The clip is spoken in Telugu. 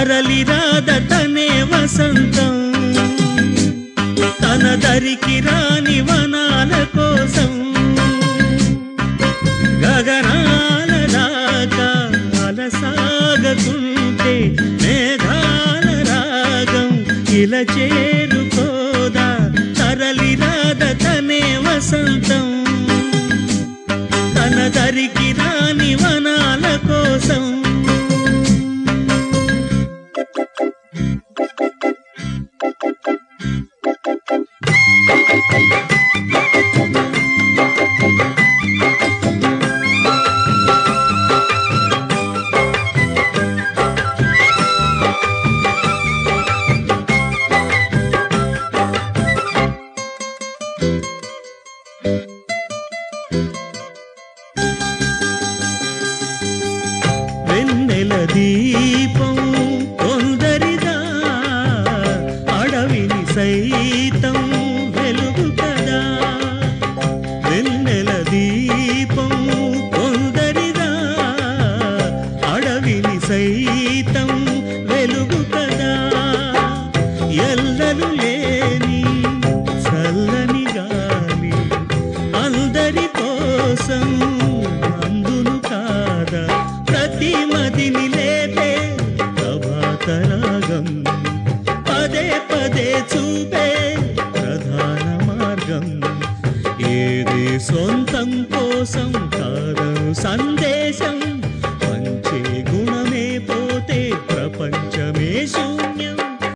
తరలి రాదటనే వసంతం. తన దరికి రాని వనాల కోసం గగనాల దాకా అలసాగకుంటే మేఘాల రాగం ఇలా చేరుకోదా. తరలి రాదటనే వసంతం. తన దరికి రాని వనాల కోసం వెన్నెల దీపం కొందరిదా అడవిని సైతం సైతం వెలుగు కదా. ఎల్లలు లేని చల్లని గాలి అందరి కోసం అందును కాదా. ప్రతి మదిని లేపే ప్రభాత పదే పదే చూపే ప్రధాన మార్గం. ఏది సొంతం కోసం కాదను సందేశం